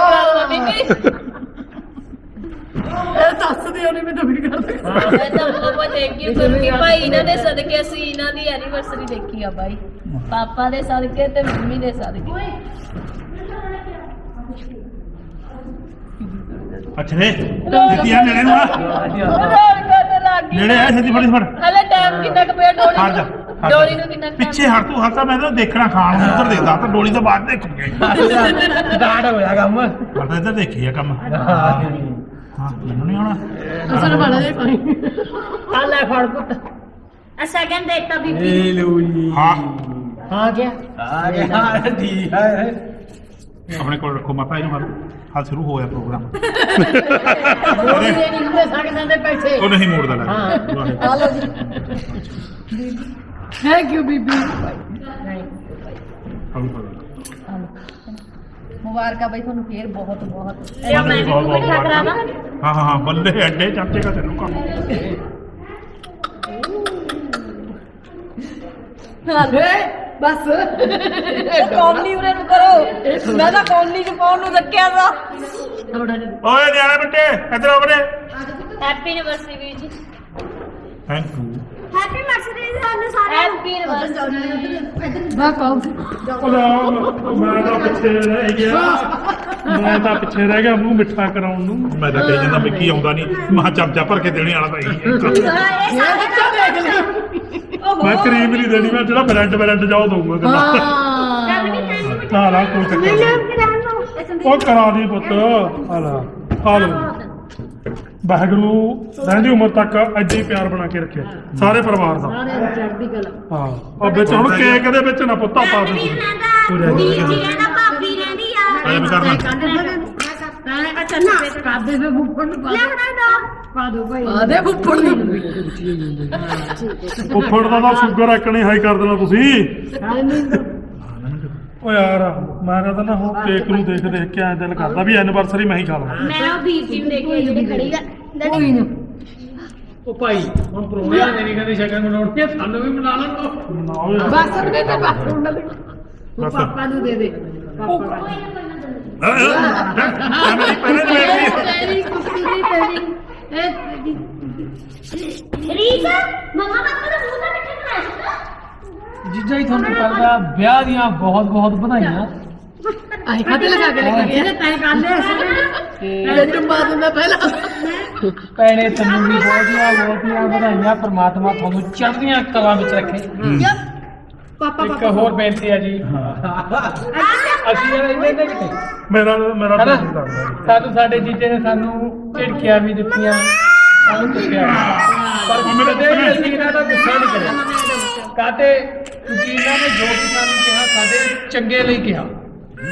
ਕਰਾ ਬੀਬੀ ਇਹ ਦੱਸਦੇ ਉਹਨੇ ਮੈਨੂੰ ਵੀ ਕਰਦੇ ਮੈਂ ਤਾਂ ਬਹੁਤ ਥੈਂਕ ਯੂ ਗੁਰਕੀ ਭਾਈ ਇਹਨਾਂ ਦੇ ਸਦਕੇ ਅਸੀਂ ਇਹਨਾਂ ਦੀ ਐਨੀਵਰਸਰੀ ਦੇਖੀ ਆ ਬਾਈ। ਪਾਪਾ ਦੇ ਸਦਕੇ ਤੇ ਮੰਮੀ ਦੇ ਸਦਕੇ। ਅੱਛਾ ਨੇ ਦਿੱਤੀ ਆ ਨੇੜੇ ਨੂੰ ਆ? ਰੋਣ ਕਰਨ ਲੱਗ ਗਈ ਨੇੜੇ ਆ ਛੇਤੀ ਫੜੀ ਫੜ। ਹਲੇ ਟਾਈਮ ਕਿੰਨਾ ਕੁ ਪਿਆ ਡੋਲੀ ਹਟ ਜਾ ਨੂੰ? ਹਟ ਜਾ। ਡੋਲੀ ਨੂੰ ਕਿੰਨਾ ਕੁ time ਪਿੱਛੇ ਹਟ ਤੂੰ ਹਟਾ ਮੈਂ ਤਾਂ ਦੇਖਣਾ ਖਾਣ ਨੂੰ ਉਧਰ ਦੇਖਦਾ ਤਾਂ ਡੋਲੀ ਤੋਂ ਬਾਅਦ ਦੇਖੂਗੇ। ਸਟਾਰਟ ਹੋਇਆ ਕੰਮ। ਪਰ ਤਾਂ ਇੱਧਰ ਦੇਖੀ ਆ ਕੰਮ। ਹਾਂ ਮੈਨੂੰ ਨਹੀਂ ਆਉਣਾ। ਅਸਲ ਬਣਾ ਦੇ ਪਾਈ ਆ ਲੈ ਫੜ ਪੁੱਤ। ਆ ਸੈਕਿੰਡ ਦੇਤਾ ਬੀਬੀ। ਲੋ ਜੀ ਹਾਂ। ਆ ਗਿਆ। ਆ ਗਿਆ ਠੀਕ ਹੈ। ਆਪਣੇ ਕੋਲ ਰੱਖੋ ਮਾਤਾ ਇਹਨੂੰ ਮਾਰੋ ਹਾਲ ਸ਼ੁਰੂ ਹੋਇਆ ਪ੍ਰੋਗਰਾਮ। ਉਹਦੇ ਨਹੀਂ ਹੁੰਦੇ ਸਕਦੇ ਦੇ ਪੈਸੇ। ਉਹ ਨਹੀਂ ਮੋੜਦਾ ਲੱਗ ਹਾਂ। ਆ ਲੋ ਜੀ। ਥੈਂਕ ਯੂ ਬੀਬੀ। ਮੁਬਾਰਕਾਂ ਬਾਈ ਤੁਹਾਨੂੰ ਫੇਰ ਬਹੁਤ ਬਹੁਤ। ਇਹ ਮੈਂ ਵੀ ਮਿੱਠਾ ਕਰਾ ਦਾਂ ਹਾਂ ਹਾਂ ਹਾਂ ਬੱਲੇ ਐਡੇ ਚਾਚੇ ਦਾ ਤੈਨੂੰ ਕੰਮ ਬਸ। ਕੌਲੀ ਉਰੇ ਨੂੰ ਕਰੋ। ਮੈਂ ਤਾਂ ਕੌਲੀ ਚ ਪਾਉਣ ਨੂੰ ਰੱਖਿਆ ਦਾ ਥੋੜਾ ਜਿਹਾ ਓਏ ਨਿਆਣੇ ਬੱਟੇ ਇੱਧਰ ਆਓ ਬੜੇ ਹੈਪੀ ਐਨੀਵਰਸਰੀ ਵੀਰ ਜੀ। ਥੈਂਕ ਯੂ ਹੈਪੀ ਮਰਸਡੀ ਸਾਨੂੰ ਸਾਰਿਆਂ ਨੂੰ। ਹੈਪੀ ਐਨੀਵਰਸਰੀ ਬਾ ਪਾਉ ਮੈਂ ਤਾਂ ਪਿੱਛੇ ਰਹਿ ਗਿਆ। ਮੈਂ ਤਾਂ ਪਿੱਛੇ ਰਹਿ ਗਿਆ ਮੂੰਹ ਮਿੱਠਾ ਕਰਾਉਣ ਨੂੰ। ਮੈਂ ਤਾਂ ਕਹੀ ਜਾਂਦਾ ਵਿੱਕੀ ਆਉਂਦਾ ਨਹੀਂ। ਮਹਾ ਚਮਚਾ ਭਰ ਕੇ ਦੇਣੇ ਵਾਲਾ ਤਾਂ ਇਹੀ ਹੈ। ਇਹ ਬੱਚਾ ਦੇਖ ਲਿਆ ਮੈਂ ਕਰੀਮ ਨਹੀਂ ਦੇਣੀ ਮੈਂ ਜਿਹੜਾ ਬ੍ਰੈਡ ਬ੍ਰੈਡ ਜਾਓ ਦਊਂਗਾ ਕਹਿੰਦਾ। ਹਾਂ। ਨਾ ਨਾ ਕੋਈ ਚੱਕਰ ਨਹੀਂ ਉਹ ਕਰਾ ਦੀ ਪੁੱਤ। ਆ ਲਾ ਆ ਲਓ ਵਾਹਿਗੁਰੂ ਰਹਿੰਦੀ ਉਮਰ ਤੱਕ ਐਦਾਂ ਹੀ ਪਿਆਰ ਬਣਾ ਕੇ ਰੱਖੇ ਸਾਰੇ ਪਰਿਵਾਰ ਦਾ। ਸਾਰੇ ਨੂੰ ਚੜ੍ਹਦੀ ਕਲਾ। ਹਾਂ। ਉਹ ਵਿੱਚ ਹੁਣ ਕੇਕ ਦੇ ਵਿੱਚ ਨਾ ਪੁੱਤਾ ਪਾ ਦੇ ਵੀਰ ਜੀ ਰਹਿੰਦਾ ਭਾਬੀ ਰਹਿੰਦੀ ਆ। ਐਂ ਵੀ ਕਰਨਾ। ਅੱਛਾ ਨਾ ਕਾਦੇ ਬੁੱਪੜ ਨੂੰ ਪਾ ਲੈ ਦੇ ਦੋ ਪਾ ਦੋ ਭਾਈ। ਆ ਦੇ ਫੁੱਫੜ ਨੂੰ। ਫੁੱਫੜ ਦਾ ਤਾਂ ਸ਼ੂਗਰ ਐਕਣੀ ਹਾਈ ਕਰ ਦੇਣਾ ਤੁਸੀਂ। ਓ ਯਾਰ ਮੈਂ ਤਾਂ ਨਾ ਹੁਣ ਕੇਕ ਨੂੰ ਦੇਖ ਦੇਖ ਕੇ ਐਂ ਦਿਲ ਕਰਦਾ ਵੀ ਐਨੀਵਰਸਰੀ ਮੈਂ ਹੀ ਖਾ ਲਵਾਂ। ਮੈਂ ਉਹ ਵੀਰ ਜੀ ਨੂੰ ਦੇਖ ਕੇ ਜਿਹੜੀ ਖੜੀ ਆ ਕੋਈ ਨਾ। ਉਹ ਭਾਈ ਹੁਣ ਪ੍ਰੋਗਰਾਮ ਨੇ ਨਹੀਂ ਕਹਿੰਦੇ ਸ਼ਗਨ ਮਨਾਉਣੀ ਸਾਨੂੰ ਵੀ ਮਨਾ ਲੈਣ ਦੋ। ਨਾ ਓ ਯਾਰ। ਬਸ ਉਹਨੇ ਤੇ ਬਸ ਉਹਨਾਂ ਦੇ ਉਹ ਬਸ। ਪਾਪਾ ਨੂੰ ਦੇ ਦੇ। ਪਾਪਾ ਨੂੰ। ਮੇਰੀ ਪਹਿਲੇ ਤੇਰੀ ਕੁੱਤੀ ਦੀ ਤੇਰੀ ਰੀਤਾ ਮਮਾ ਪਾਪਾ ਦਾ ਮੂੰਹ ਤਾਂ ਕਿੱਥੇ ਬਣਾਇਆ ਜੀਜਾ ਜੀ ਤੁਹਾਨੂੰ ਕਰਦਾ ਵਿਆਹ ਦੀਆਂ ਬਹੁਤ ਬਹੁਤ ਵਧਾਈਆਂ। ਆਏ ਖਾਤੇ ਲਗਾ ਕੇ ਲੈ ਕੇ ਗਏ ਤੈਂ ਕਰ ਲਿਆ ਤੇ ਜਦੋਂ ਮਾਰ ਦਿੰਦਾ ਪਹਿਲਾਂ। ਭੈਣੇ ਤੈਨੂੰ ਵੀ ਬਹੁਤੀਆਂ ਬਹੁਤੀਆਂ ਵਧਾਈਆਂ। ਪ੍ਰਮਾਤਮਾ ਤੁਹਾਨੂੰ ਚੜ੍ਹਦੀਆਂ ਕਲਾਂ ਵਿੱਚ ਰੱਖੇ। ਪਾਪਾ ਇੱਕ ਹੋਰ ਬੇਨਤੀ ਹੈ ਜੀ। ਅਸੀਂ ਯਾਰ ਇੰਨੇ ਨੇ ਕਿਤੇ? ਮੇਰਾ ਮੇਰਾ ਹਨਾ? ਦਿਲ ਕਰਦਾ ਜੀ। ਸਾਨੂੰ ਸਾਡੇ ਜੀਜੇ ਨੇ ਸਾਨੂੰ ਝਿੜਕੀਆਂ ਵੀ ਦਿੱਤੀਆਂ। ਸਾਨੂੰ ਕੁੱਟਿਆ। ਵੀ। ਪਰ ਕਦੇ ਵੀ ਅਸੀਂ ਇਹਨਾਂ ਦਾ ਗੁੱਸਾ ਨਹੀਂ ਕਰਿਆ। ਕਾਤੇ ਕਿਉਂਕਿ ਇਹਨਾਂ ਨੇ ਜੋ ਵੀ ਸਾਨੂੰ ਕਿਹਾ ਸਾਡੇ ਚੰਗੇ ਲਈ ਕਿਹਾ।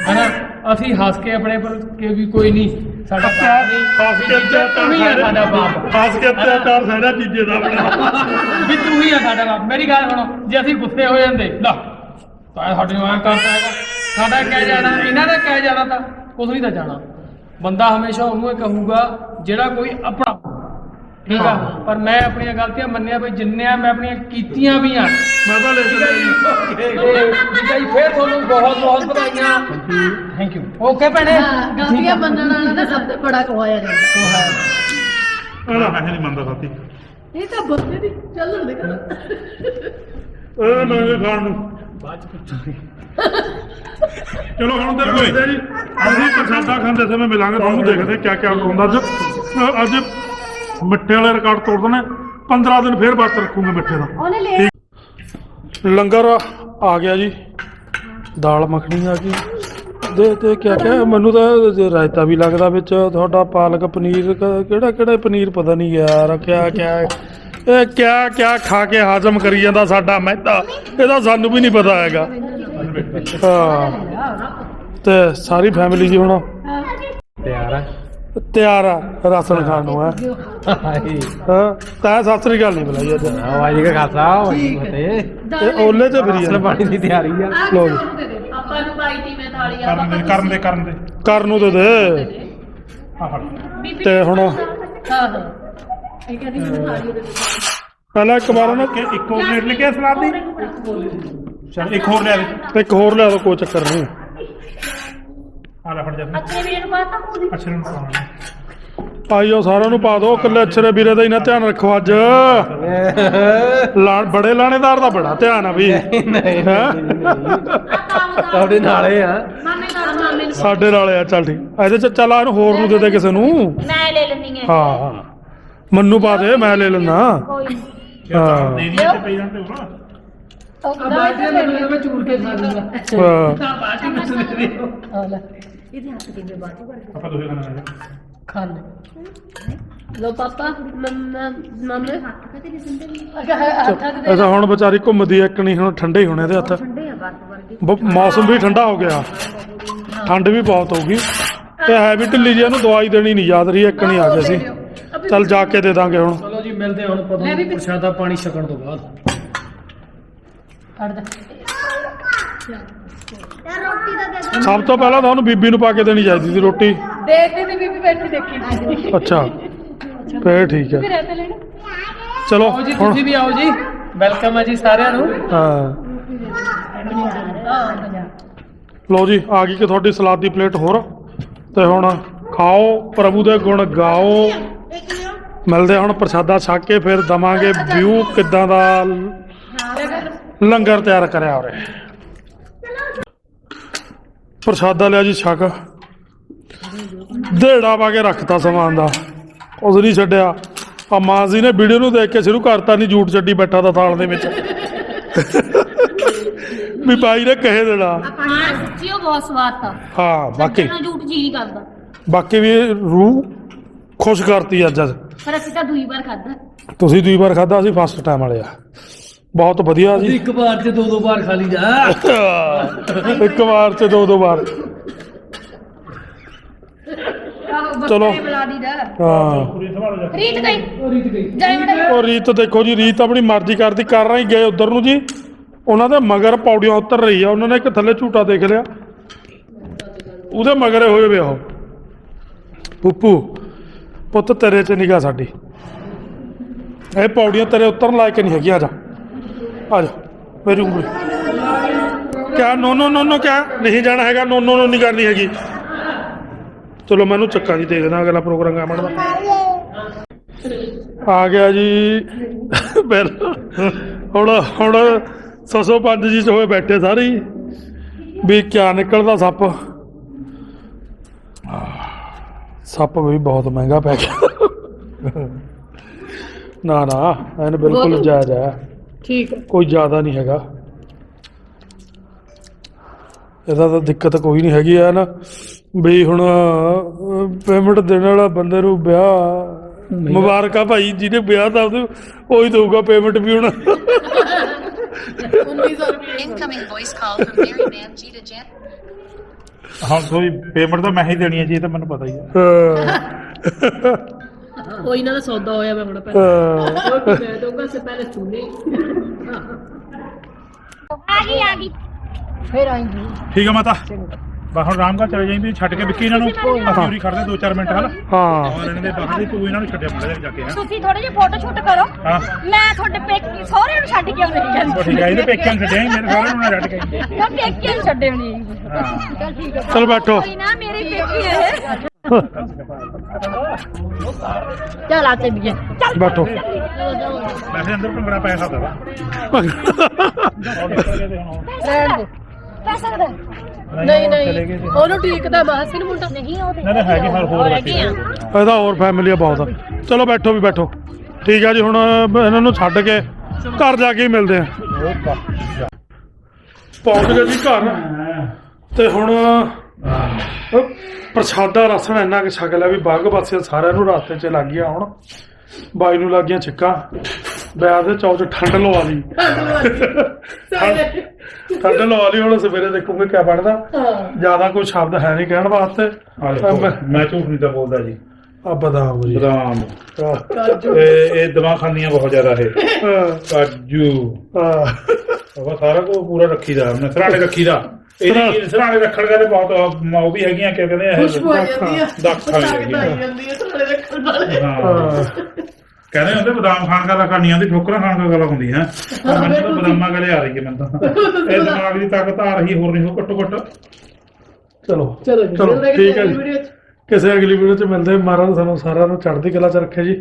ਹਨਾ? ਅਸੀਂ ਹੱਸ ਕੇ ਆਪਣੇ ਪਰ ਕਿ ਵੀ ਕੋਈ ਨਹੀਂ ਸਾਡਾ ਬਾਪ ਨਹੀਂ ਖਾਸ ਕੇ ਜੀਜਾ ਤੂੰ ਹੀ ਆ ਸਾਡਾ ਬਾਪ। ਖਾਸ ਕੇ ਅਤਿਆਚਾਰ ਸਾਡਾ ਚੀਜ਼ੇ ਦਾ ਆਪਣਾ। ਵੀ ਤੂੰ ਹੀ ਆ ਸਾਡਾ ਬਾਪ। ਮੇਰੀ ਗੱਲ ਸੁਣੋ ਜੇ ਅਸੀਂ ਗੁੱਸੇ ਹੋ ਜਾਂਦੇ ਲਾ ਤਾਂ ਸਾਡੇ ਨੂੰ ਐਂ ਕਰਦਾ ਹੈਗਾ। ਸਾਡਾ ਕਹਿ ਜਾਣਾ ਇਹਨਾਂ ਦਾ ਕਹਿ ਜਾਣਾ ਤਾਂ ਕੁਝ ਨਹੀਂ ਤਾਂ ਜਾਣਾ। ਬੰਦਾ ਹਮੇਸ਼ਾ ਉਹਨੂੰ ਇਹ ਕਹੂਗਾ ਜਿਹੜਾ ਕੋਈ ਆਪਣਾ ਠੀਕ ਆ? ਪਰ ਮੈਂ ਆਪਣੀਆਂ ਗਲਤੀਆਂ ਮੰਨਿਆ ਵੀ ਜਿੰਨਿਆਂ ਮੈਂ ਆਪਣੀਆਂ ਕੀਤੀਆਂ ਵੀ ਆ। ਮੈਂ ਤਾਂ ਲੈ ਠੀਕ ਹੈ ਜੀ। ਤੇ ਠੀਕ ਹੈ ਜੀ ਫੇਰ ਤੁਹਾਨੂੰ ਬਹੁਤ ਬਹੁਤ ਵਧਾਈਆਂ। ਥੈਂਕ ਯੂ ਓਕੇ ਭੈਣੇ। ਗਲਤੀਆਂ ਮੰਨਣ ਵਾਲਾ ਨਾ ਸਭ ਤੋਂ ਬੜਾ ਕਹਾਇਆ ਜਾਂਦਾ ਇਹਦਾ ਮੈਂ ਨਹੀਂ ਮੰਨਦਾ ਸਾਥੀ। ਇਹ ਤਾਂ ਬੰਦੇ ਦੀ ਚੱਲਣ ਦੇ ਕਰ ਇਹ ਮੈਂ ਖਾਣ ਨੂੰ। ਬਾਅਦ ਚ ਪੁੱਛਾਂਗੇ। ਚਲੋ ਹੁਣ ਤੇ ਕੋਈ ਅਸੀਂ ਪ੍ਰਸ਼ਾਦਾ ਖਾਂਦੇ ਸਮੇਂ ਮਿਲਾਂਗੇ ਤੁਹਾਨੂੰ ਦੇਖਦੇ ਕਿਆ ਕਿਆ ਹੁੰਦਾ। ਅੱਜ ਅੱਜ ਮਿੱਠੇ ਵਾਲੇ ਰਿਕਾਰਡ ਤੋੜ ਦਨੇ 15 ਦਿਨ ਫੇਰ ਵਰਤ ਰੱਖੂਗੇ ਮਿੱਠੇ ਦਾ। ਉਹਨੇ ਲੈ ਲੰਗਰ ਆ ਗਿਆ ਜੀ ਦਾਲ ਮੱਖਣੀ ਆ ਗਈ। ਦੇ ਤੇ ਕਿਆ ਕਿਆ ਮੈਨੂੰ ਤਾਂ ਰਾਇਤਾ ਵੀ ਲੱਗਦਾ ਵਿੱਚ ਤੁਹਾਡਾ ਪਾਲਕ ਪਨੀਰ ਕਿਹੜਾ ਕਿਹੜਾ ਪਨੀਰ ਪਤਾ ਨਹੀਂ ਯਾਰ ਕਿਆ ਕਿਆ ਇਹ ਕਿਆ ਕਿਆ ਖਾ ਕੇ ਹਾਜ਼ਮ ਕਰੀ ਜਾਂਦਾ ਸਾਡਾ ਮਹਿਤਾ ਇਹਦਾ ਸਾਨੂੰ ਵੀ ਨਹੀਂ ਪਤਾ ਹੈਗਾ। ਹਾਂ ਤੇ ਸਾਰੀ ਫੈਮਿਲੀ ਜੀ ਹੁਣ। ਤਿਆਰ ਆ। ਤਿਆਰ ਆ ਰਾਸ਼ਨ ਖਾਣ ਨੂੰ ਹੈ। ਹਾਏ ਹਾਂ ਤਾਂ ਸਤਿ ਸ੍ਰੀ ਅਕਾਲ ਨਹੀਂ ਬੁਲਾਈ ਅੱਜ। ਆਵਾਜ਼ ਦਾ ਖਾਸਾ ਫਤੇ ਇਹ ਓਲੇ ਚ ਫਰੀ ਅਸਲ ਪਾਣੀ ਦੀ ਤਿਆਰੀ ਆ। ਲੋ ਜੀ। ਆਪਾਂ ਨੂੰ ਪਾਈ ਤੀ ਮੈਂ ਥਾਲੀ ਕਰਨ ਦੇ ਕਰਨ ਦੇ ਕਰਨ ਦੇ। ਕਰਨ ਨੂੰ ਦੇ ਦੇ। ਆ ਤੇ ਹੁਣ ਹਾਂ ਹਾਂ। ਇਹ ਕਹਿੰਦੀ ਮੈਨੂੰ ਥਾਲੀ ਵਿੱਚ ਪਹਿਲਾਂ ਇੱਕ ਵਾਰ ਨਾ ਕਿ ਇੱਕ ਹੋਰ ਪਲੇਟ ਲੈ ਕੇ ਆਇਆ ਸਲਾਦ ਦੀ? ਚਲ ਇੱਕ ਹੋਰ ਲਿਆ ਦੇ ਇੱਕ ਹੋਰ ਲਿਆ ਦੋ ਕੋਈ ਚੱਕਰ ਨਹੀਂ ਆ ਲੈ ਫੜ ਜਾ ਅੱਛੇ ਵੀਰ ਨੂੰ ਪਾਤਾ ਪੂਰੀ ਅੱਛਾ ਨੂੰ ਪਾਉਣਾ। ਆਈਓ ਸਾਰਿਆਂ ਨੂੰ ਪਾ ਦਿਓ ਇਕੱਲੇ ਅਛਰੇ ਵੀਰੇ ਦਾ ਹੀ ਨਾ ਧਿਆਨ ਰੱਖੋ ਅੱਜ। ਲਾ ਬੜੇ ਲਾਣੇਦਾਰ ਦਾ ਬੜਾ ਧਿਆਨ ਆ ਵੀ। ਨਹੀਂ ਹੈਂ? ਤੁਹਾਡੇ ਨਾਲੇ ਆ। ਮਾਮੇ ਦਾ ਮਾਮੇ ਨੂੰ ਸਾਡੇ ਨਾਲ ਆ ਚੱਲ ਠੀਕ। ਇਹਦੇ ਚ ਚੱਲ ਆ ਇਹਨੂੰ ਹੋਰ ਨੂੰ ਦੇ ਦੇ ਕਿਸੇ ਨੂੰ। ਮੈਂ ਲੈ ਲੈਣੀ ਹੈ ਹਾਂ ਹਾਂ। ਮੰਨੂ ਪਾ ਦੇ ਮੈਂ ਲੈ ਲੈਣਾ। ਹਾਂ। ਦੇ ਦੀ ਤੇ ਪਈ ਜਾਂਦੇ ਹੋਣਾ? ਆ ਬਾਟੀਆਂ ਮੈਨੂੰ ਮੈਂ ਚੂਰ ਕੇ ਖਾ ਲੂੰਗਾ ਹਾਂ। ਬਾਟੀ ਮੈਨੂੰ ਦੇ ਦਿਓ ਆ ਲੈ ਆਪਾਂ ਦੋਹੇ ਖਾਣਾ ਹੈ। ਖਾ ਲੈ ਲੋ ਪਾਪਾ ਮੰਮਾ ਮੰਮਾ ਇਹ ਤਾਂ ਹੁਣ ਵਿਚਾਰੀ ਘੁੰਮਦੀ ਐ ਇੱਕ ਨਹੀਂ ਹੁਣ ਠੰਡੇ ਹੀ ਹੋਣੇ ਇਹਦੇ ਹੱਥ। ਬ- ਮੌਸਮ ਵੀ ਠੰਡਾ ਹੋ ਗਿਆ। ਠੰਡ ਵੀ ਬਹੁਤ ਹੋ ਗਈ। ਇਹ ਹੈ ਵੀ ਢਿੱਲੀ ਜੀ ਇਹਨੂੰ ਦਵਾਈ ਦੇਣੀ ਨਹੀਂ ਯਾਦ ਰਹੀ ਇੱਕ ਨਹੀਂ ਆ ਗਿਆ ਸੀ। ਚੱਲ ਜਾ ਕੇ ਦੇ ਦਾਂਗੇ ਹੁਣ। ਚਲੋ ਜੀ ਮਿਲਦੇ ਹੁਣ ਪਤਾ ਪ੍ਰਸ਼ਾਦਾ ਪਾਣੀ ਛਕਣ ਤੋਂ ਬਾਅਦ। ਫੜ ਦੇ। ਯਾਰ ਰੋਟੀ ਦਾ ਦੇ ਦੇ ਸਭ ਤੋਂ ਪਹਿਲਾਂ ਤੁਹਾਨੂੰ ਬੀਬੀ ਨੂੰ ਪਾ ਕੇ ਦੇਣੀ ਚਾਹੀਦੀ ਸੀ ਰੋਟੀ। ਦੇਖਦੀ ਦੀ ਬੀਬੀ ਬੈਠੀ ਦੇਖੀ। ਅੱਛਾ। ਫੇਰ ਠੀਕ ਹੈ। ਰਹਿ ਤੇ ਲੈਣਾ। ਚਲੋ ਆਓ ਜੀ ਹੁਣ ਤੁਸੀਂ ਵੀ ਆਓ ਜੀ। ਵੈਲਕਮ ਹੈ ਜੀ ਸਾਰਿਆਂ ਨੂੰ। ਹਾਂ। ਲਓ ਜੀ ਆ ਗਈ ਕਿ ਤੁਹਾਡੀ ਸਲਾਦ ਦੀ ਪਲੇਟ ਹੋਰ। ਤੇ ਹੁਣ ਖਾਓ ਪ੍ਰਭੂ ਦੇ ਗੁਣ ਗਾਓ। ਮਿਲਦੇ ਹੁਣ ਪ੍ਰਸ਼ਾਦਾ ਛਕ ਕੇ ਫਿਰ ਦਵਾਂਗੇ ਵਿਊ ਕਿੱਦਾਂ ਦਾ ਲੰਗਰ ਤਿਆਰ ਕਰਿਆ ਉਰੇ। ਪ੍ਰਸ਼ਾਦਾ ਲਿਆ ਜੀ ਛਕ। ਢੇੜਾ ਪਾ ਕੇ ਰੱਖਤਾ ਸਮਾਨ ਦਾ। ਉਸ ਨਹੀਂ ਛੱਡਿਆ। ਆ ਮਾਂ ਜੀ ਨੇ ਵੀਡੀਓ ਨੂੰ ਦੇਖ ਕੇ ਸ਼ੁਰੂ ਕਰਤਾ ਨਹੀਂ ਝੂਠ ਛੱਡੀ ਬੈਠਾ ਦਾ ਥਾਲ ਦੇ ਵਿੱਚ। ਵੀ ਬਾਈ ਨੇ ਕਹੇ ਦੇਣਾ। ਹਾਂ ਸੱਚੀ ਉਹ ਬਹੁਤ ਸਵਾਦ ਤਾ। ਹਾਂ ਬਾਕੀ। ਨਾ ਝੂਠ ਜੀ ਨਹੀਂ ਕਰਦਾ। ਬਾਕੀ ਵੀ ਰੂਹ ਖੁਸ਼ ਕਰਤੀ ਅੱਜ। ਅੱਜ ਪਰ ਅਸੀਂ ਤਾਂ ਦੂਈ ਵਾਰ ਖਾਦਾ ਤੁਸੀਂ ਦੂਈ ਵਾਰ ਖਾਦਾ ਅਸੀਂ ਫਸਟ ਟਾਈਮ ਵਾਲੇ ਆ। ਬਹੁਤ ਵਧੀਆ ਜੀ। ਇੱਕ ਵਾਰ ਚ ਦੋ ਦੋ ਵਾਰ ਖਾ ਲਈ ਜਾ। ਇੱਕ ਵਾਰ ਤੇ ਦੋ ਦੋ ਵਾਰ। ਚਲੋ। ਹਾਂ ਪੂਰੀ ਸੰਭਾਲੋ ਜਾ। ਰੀਤ ਗਈ। ਰੀਤ ਗਈ। ਜਾਈ ਮੜਾ ਉਹ ਰੀਤ ਦੇਖੋ ਜੀ ਰੀਤ ਆਪਣੀ ਮਰਜ਼ੀ ਕਰਦੀ ਕਰ ਰਹੀ ਗਏ ਉਧਰ ਨੂੰ ਜੀ। ਉਹਨਾਂ ਦੇ ਮਗਰ ਪੌੜੀਆਂ ਉਤਰ ਰਹੀ ਆ ਉਹਨਾਂ ਨੇ ਇੱਕ ਥੱਲੇ ਝੂਟਾ ਦੇਖ ਲਿਆ। ਉਹਦੇ ਮਗਰੇ ਹੋਏ ਵੇ ਉਹ। ਪੁੱਪੂ ਪੁੱਤ ਤੇਰੇ 'ਚ ਨਿਗਾ ਸਾਡੀ। ਇਹ ਪੌੜੀਆਂ ਤੇਰੇ ਉਤਰਨ ਲਾਇਕ ਨਹੀਂ ਹੈਗੀਆਂ ਆ ਜਾ ਆ ਜਾ ਮੇਰੀ ਉਂਗਲੀ। ਕਿਆ ਨੋ ਨੋ ਨੋ ਨੋ ਕਿਆ? ਨਹੀਂ ਜਾਣਾ ਹੈਗਾ ਨੋ ਨੋ ਨੋ ਨਹੀਂ ਕਰਨੀ ਹੈਗੀ। ਚਲੋ ਮੈਨੂੰ ਚੱਕਾ ਜੀ ਦੇਖਦਾ ਅਗਲਾ ਪ੍ਰੋਗਰਾਮ ਕਾਮਣ ਦਾ। ਆ ਗਿਆ ਜੀ ਬਿੱਲ। ਹੁਣ ਹੁਣ 605 ਜੀ ਚ ਹੋਏ ਬੈਠੇ ਸਾਰੇ ਵੀ ਕਿਆ ਨਿਕਲਦਾ ਸੱਪ। ਸੱਪ ਵੀ ਬਹੁਤ ਮਹਿੰਗਾ ਪੈ ਗਿਆ। ਨਾ ਨਾ ਐਨ ਬਿਲਕੁਲ ਜਾਇਜ਼ ਹੈ। ਠੀਕ ਕੋਈ ਜ਼ਿਆਦਾ ਨਹੀਂ ਹੈਗਾ। ਇਹਦਾ ਤਾਂ ਦਿੱਕਤ ਕੋਈ ਨਹੀਂ ਹੈਗੀ ਆ ਨਾ ਵੀ ਹੁਣ ਪੇਮੈਂਟ ਦੇਣ ਵਾਲਾ ਬੰਦੇ ਨੂੰ ਵਿਆਹ ਮੁਬਾਰਕਾਂ ਭਾਈ ਜਿਹਨੇ ਵਿਆਹ ਦਾ ਉਹਨੂੰ ਉਹੀ ਦਊਗਾ ਪੇਮੈਂਟ ਵੀ ਹੁਣ. ਹਾਂ ਕੋਈ ਪੇਮੈਂਟ ਤਾਂ ਮੈਂ ਹੀ ਦੇਣੀ ਹੈ ਜੀ ਇਹ ਤਾਂ ਮੈਨੂੰ ਪਤਾ ਹੀ ਹੈ। ਹਾਂ, ਉਹ ਇਹਨਾਂ ਦਾ ਸੌਦਾ ਹੋਇਆ ਮੈਂ ਹੁਣ ਹਾਂ। ਮੈਂ ਦਊਂਗਾ ਸੇ ਪਹਿਲੇ ਸੁਣੇ ਆ ਗਈ ਆ ਗਈ। ਫਿਰ ਆਏਂਗੀ ਠੀਕ ਹੈ ਮਾਤਾ। ਬਾ ਹੁਣ ਆਰਾਮ ਨਾਲ ਚਲੇ ਜਾਈਂ ਛੱਡ ਕੇ ਵਿੱਕੀ ਇਹਨਾਂ ਨੂੰ ਅਸੀਂ ਉਰੀ ਖੜਦੇ 2-4 ਮਿੰਟ ਹਲ ਹਾਂ। ਔਰ ਇਹਨਾਂ ਦੇ ਬਾਹਰ ਦੇ ਤੂੰ ਇਹਨਾਂ ਨੂੰ ਛੱਡਿਆ ਮੁੰਡੇ ਜਾ ਕੇ ਹਾਂ? ਤੁਸੀਂ ਥੋੜੇ ਜਿਹਾ ਫੋਟੋ ਸ਼ੂਟ ਕਰੋ। ਹਾਂ। ਮੈਂ ਤੁਹਾਡੇ ਪੇਕੀ ਸਹੁਰੇ ਨੂੰ ਛੱਡ ਕੇ ਆਉਣੀ ਉਹ ਠੀਕ ਹੈ ਇਹਦੇ ਪੇਕਿਆਂ ਨੂੰ ਛੱਡਿਆ ਸੀ, ਮੇਰੇ ਸਾਰਿਆਂ ਨੂੰ ਨਾ ਛੱਡ ਕੇ ਮੈਂ ਪੇਕੀ ਨੂੰ ਛੱਡੇ ਹੋਣੀ ਹਾਂ। ਚਲ ਬੈਠੋ। ਕੋਈ ਨਾ ਮੇਰੀ ਪੇਕੀ ਹੈ ਚਲ ਆ ਚੱਲੀਏ ਚੱਲ। ਬੈਠੋ। ਵੈਸੇ ਅੰਦਰ ਭੰਗੜਾ ਪੈ ਸਕਦਾ ਵਾ। ਰਹਿਣ ਦੇ। ਪੈ ਸਕਦਾ ਨਹੀਂ। ਨਹੀਂ ਉਹਨੂੰ ਠੀਕਦਾ ਮਾਸੀ ਨੂੰ ਮੁੰਡਾ। ਨਹੀਂ ਉਹ ਨਾ ਨਾ ਹੈਗੇ ਹਰ ਹੋਰ ਰੱਖੀ ਇਹਦਾ ਹੋਰ ਫੈਮਿਲੀ ਬਹੁਤ। ਆ ਚਲੋ ਬੈਠੋ ਵੀ ਬੈਠੋ। ਠੀਕ ਆ ਜੀ ਹੁਣ ਇਹਨਾਂ ਨੂੰ ਛੱਡ ਕੇ ਘਰ ਜਾ ਕੇ ਹੀ ਮਿਲਦੇ ਆ। ਪਹੁੰਚ ਗਏ ਜੀ ਘਰ। ਤੇ ਹੁਣ ਅਹ, ਪ੍ਰਸ਼ਾਦਾ ਰਸਣ ਇੰਨਾ ਕਿ ਛਕ ਲਿਆ ਵੀ ਬਾਗ ਬਾਸੀਆਂ ਸਾਰਿਆਂ ਨੂੰ ਰਾਸਤੇ 'ਚ ਲੱਗ ਗਿਆ ਹੁਣ। ਬਾਈ ਨੂੰ ਲੱਗ ਗਿਆ ਛਿੱਕਾਂ। ਵਿਆਹ ਦੇ ਚੌਚ ਠੰਡ ਲਵਾ ਲਈ। ਠੰਡ ਲਵਾ ਲਈ। ਹੁਣ ਸਵੇਰੇ ਦੇਖੂਗੇ ਕਿਆ ਬਣਦਾ। ਜ਼ਿਆਦਾ ਕੋਈ ਸ਼ਬਦ ਹੈ ਨਹੀਂ ਕਹਿਣ ਵਾਸਤੇ। ਮੈਂ- ਮੈਂ ਝੂਠ ਨਹੀਂ ਤਾਂ ਬੋਲਦਾ ਜੀ। ਆ ਬਦਾਮ ਜੀ। ਬਦਾਮ। ਇਹ ਇਹ ਦਵਾ ਖਾਂਦੀਆਂ ਬਹੁਤ ਜ਼ਿਆਦਾ ਆਹ, ਕਾਜੂ। ਉਹ ਸਾਰਾ ਕੁਝ ਪੂਰਾ ਰੱਖੀਦਾ ਮੈਂ ਸਰਾਣੇ ਰੱਖੀਦਾ। ਇਹਦੀ ਸਰਾਣੇ ਰੱਖਣ ਦਾ ਬਹੁਤ ਉਹ ਵੀ ਹੈਗੀਆਂ ਕਿ ਕਹਿੰਦੇ ਆ ਖੁਸ਼ਬੂ ਆ ਜਾਂਦੀ ਆ। ਦਾਖਾਂ ਆਈ ਜਾਂਦੀ ਹੈ ਥੋੜੇ ਰੱਖਣ ਵਾਲੇ। ਹਾਂ। ਕਹਿੰਦੇ ਹੁੰਦੇ ਬਦਾਮ ਖਾਣ ਦਾ ਕਰਨੀਆਂ ਦੀ ਠੋਕਰਾਂ ਖਾਣ ਦਾ ਗੱਲ ਹੁੰਦੀ ਹੈ। ਮੈਨੂੰ ਤਾਂ ਬਦਾਮਾਂ ਗਲੇ ਆ ਰਹੀ ਹੈ ਮੈਨੂੰ ਤਾਂ। ਇਹ ਦਿਮਾਗ ਦੀ ਤਾਕਤ ਆ ਰਹੀ ਹੋਰ ਨਹੀਂ ਹੋ ਘੱਟੋ ਘੱਟ। ਚਲੋ। ਚਲੋ ਠੀਕ ਹੈ ਕਿਸੇ ਅਗਲੀ ਵੀਡੀਓ ਚ ਮਿਲਦੇ ਹਾਂ। ਮਹਾਰਾਜ ਸਾਨੂੰ ਸਾਰਿਆਂ ਨੂੰ ਚੜ੍ਹਦੀ ਕਲਾ ਚ ਰੱਖੇ ਜੀ।